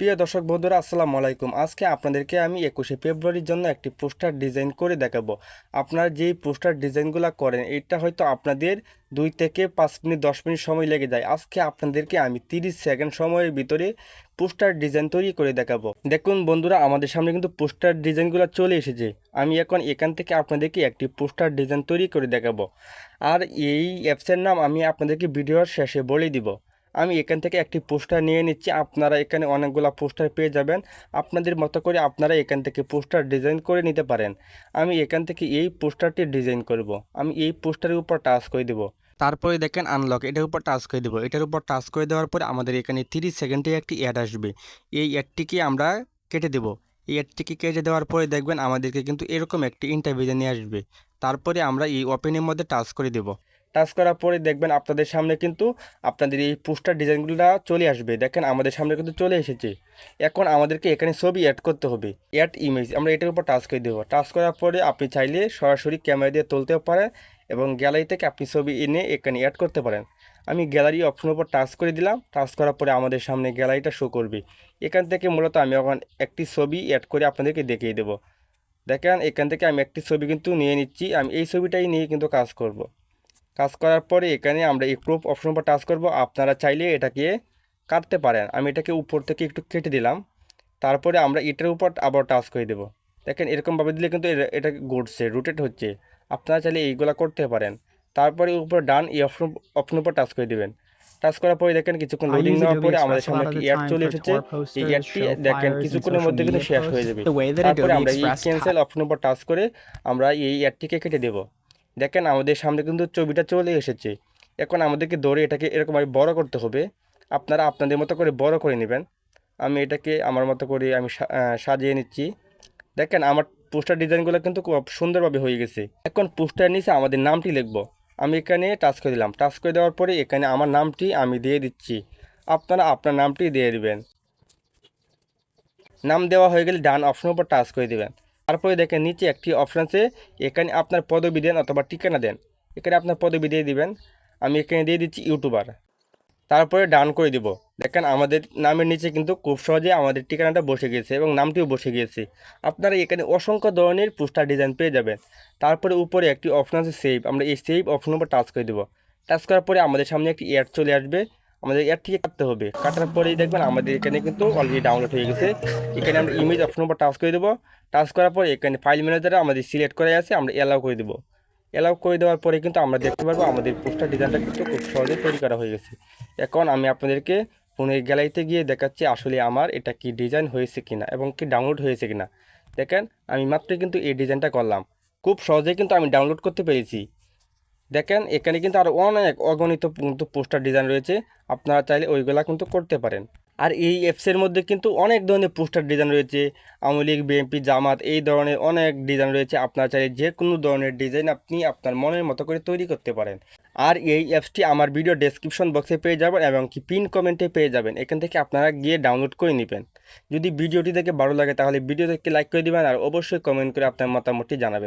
প্রিয় দর্শক বন্ধুরা, আসসালামু আলাইকুম। আজকে আপনাদেরকে আমি একুশে ফেব্রুয়ারির জন্য একটি পোস্টার ডিজাইন করে দেখাবো। আপনারা যেই পোস্টার ডিজাইনগুলো করেন, এটা হয়তো আপনাদের দুই থেকে পাঁচ মিনিট, দশ মিনিট সময় লেগে যায়। আজকে আপনাদেরকে আমি তিরিশ সেকেন্ড সময়ের ভিতরে পোস্টার ডিজাইন তৈরি করে দেখাবো। দেখুন বন্ধুরা, আমাদের সামনে কিন্তু পোস্টার ডিজাইনগুলো চলে এসেছে। আমি এখন এখান থেকে আপনাদেরকে একটি পোস্টার ডিজাইন তৈরি করে দেখাবো। আর এই অ্যাপসের নাম আমি আপনাদেরকে ভিডিওর শেষে বলে দিব। আমি এখান থেকে একটি পোস্টার নিয়ে নিচ্ছি। আপনারা এখানে অনেকগুলো পোস্টার পেয়ে যাবেন। আপনাদের মতো করে আপনারা এখান থেকে পোস্টার ডিজাইন করে নিতে পারেন। আমি এখান থেকে এই পোস্টারটি ডিজাইন করব। আমি এই পোস্টারের উপর টাচ করে দেব। তারপরে দেখেন আনলক এটার উপর টাচ করে দেবো। এটার উপর টাচ করে দেওয়ার পরে আমাদের এখানে তিরিশ সেকেন্ডে একটি অ্যাড আসবে। এই অ্যাডটিকে আমরা কেটে দেব। এই অ্যাডটিকে কেটে দেওয়ার পরে দেখবেন আমাদেরকে কিন্তু এরকম একটি ইন্টারভিউ নিয়ে আসবে। তারপরে আমরা এই ওপেনের মধ্যে টাচ করে দেব। টাচ করার পরে দেখবেন আপনাদের সামনে কিন্তু আপনাদের এই পোস্টার ডিজাইনগুলো চলে আসবে। দেখেন আমাদের সামনে কিন্তু চলে এসেছে। এখন আমাদেরকে এখানে ছবি অ্যাড করতে হবে। অ্যাড ইমেজ আমরা এটার উপর টাচ করে দেবো। টাচ করার পরে আপনি চাইলে সরাসরি ক্যামেরা দিয়ে তুলতেও পারেন এবং গ্যালারি থেকে আপনি ছবি এনে এখানে অ্যাড করতে পারেন। আমি গ্যালারি অপশনের উপর টাচ করে দিলাম। টাচ করার পরে আমাদের সামনে গ্যালারিটা শো করবে। এখান থেকে মূলত আমি এখন একটি ছবি অ্যাড করে আপনাদেরকে দেখিয়ে দেবো। দেখেন এখান থেকে আমি একটি ছবি কিন্তু নিয়ে নিচ্ছি। আমি এই ছবিটাই নিয়ে কিন্তু কাজ করব। কাজ করার পরে এখানে আমরা এই ক্রপ অপশন উপর টাচ করব। আপনারা চাইলে এটাকে কাটতে পারেন। আমি এটাকে উপর থেকে একটু কেটে দিলাম। তারপরে আমরা এটার উপর আবার টাচ করে দেবো। দেখেন এরকমভাবে দিলে কিন্তু এটা- ঘুরছে রোটেট হচ্ছে। আপনারা চাইলে এইগুলো করতে পারেন। তারপরে উপর ডান এই অপশন অপশন উপর টাচ করে দেবেন। টাচ করার পরে দেখেন কিছুক্ষণ লোডিং নেওয়ার পরে আমাদের সামনে একটি অ্যাড চলে এসেছে। এই অ্যাডটি দেখেন কিছুক্ষণের মধ্যে কিন্তু শেষ হয়ে যাবে। তারপরে আমরা এই ক্যান্সেল অপশন উপর টাচ করে আমরা এই অ্যাডটিকে কেটে দেব। দেখেন আমাদের সামনে কিন্তু ছবিটা চলে এসেছে। এখন আমাদেরকে দৌড়ে এটাকে এরকমভাবে বড় করতে হবে। আপনারা আপনাদের মতো করে বড় করে নেবেন। আমি এটাকে আমার মতো করে আমি সাজিয়ে নিচ্ছি। দেখেন আমার পোস্টার ডিজাইনগুলো কিন্তু খুব সুন্দরভাবে হয়ে গেছে। এখন পোস্টার নিচে আমাদের নামটি লিখব। আমি এখানে টাচ করে দিলাম। টাচ করে দেওয়ার পরে এখানে আমার নামটি আমি দিয়ে দিচ্ছি। আপনারা আপনার নামটি দিয়ে দেবেন। নাম দেওয়া হয়ে গেলে ডান অপশনের উপর টাচ করে দেবেন। তারপরে দেখেন নিচে একটি অপশন আছে, এখানে আপনার পদবি দেন অথবা ঠিকানা দেন। এখানে আপনার পদবি দিয়ে দিবেন। আমি এখানে দিয়ে দিচ্ছি ইউটিউবার। তারপরে ডান করে দিব। দেখেন আমাদের নামের নিচে কিন্তু খুব সহজে আমাদের ঠিকানাটা বসে গিয়েছে এবং নামটিও বসে গিয়েছে। আপনারা এখানে অসংখ্য ধরনের পোস্টার ডিজাইন পেয়ে যাবেন। তারপরে উপরে একটি অপশন আছে সেভ আমরা এই সেভ অপশন উপর টাচ করে দেবো। টাচ করার পরে আমাদের সামনে একটি অ্যাড চলে আসবে। আমাদের অ্যাড থেকে কাটতে হবে। কাটার পরেই দেখবেন আমাদের এখানে কিন্তু অলরেডি ডাউনলোড হয়ে গেছে। এখানে আমরা ইমেজ অপশন উপর টাচ করে দেবো। টাচ করার পরে এখানে ফাইল ম্যানেজারে আমাদের সিলেক্ট করা আছে, আমরা অ্যালাউ করে দেবো। অ্যালাউ করে দেওয়ার পরে কিন্তু আমরা দেখতে পারব আমাদের পোস্টার ডিজাইনটা কিন্তু খুব সহজে তৈরি করা হয়ে গেছে। এখন আমি আপনাদেরকে ফোনের গ্যালারিতে গিয়ে দেখাচ্ছি আসলে আমার এটা কি ডিজাইন হয়েছে কিনা এবং কি ডাউনলোড হয়েছে কিনা। দেখেন, আমি মাত্র কিন্তু এই ডিজাইনটা করলাম। খুব সহজে কিন্তু আমি ডাউনলোড করতে পেরেছি। দেখেন, এখানে কিন্তু আরও অনেক অগণিত কিন্তু পোস্টার ডিজাইন রয়েছে। আপনারা চাইলে ওইগুলা কিন্তু করতে পারেন। আর এই অ্যাপসের মধ্যে কিন্তু অনেক ধরনের পোস্টার ডিজাইন রয়েছে। আওয়ামী লীগ, বিএনপি, জামাত, এই ধরনের অনেক ডিজাইন রয়েছে। আপনারা চাইলে যে কোনো ধরনের ডিজাইন আপনি আপনার মনের মতো করে তৈরি করতে পারেন। আর এই অ্যাপসটি আমার ভিডিও ডেসক্রিপশন বক্সে পেয়ে যাবেন এবং কি পিন কমেন্টে পেয়ে যাবেন। এখান থেকে আপনারা গিয়ে ডাউনলোড করে নেবেন। যদি ভিডিওটি দেখে ভালো লাগে তাহলে ভিডিও দেখে লাইক করে দিবেন আর অবশ্যই কমেন্ট করে আপনার মতামতটি জানাবেন।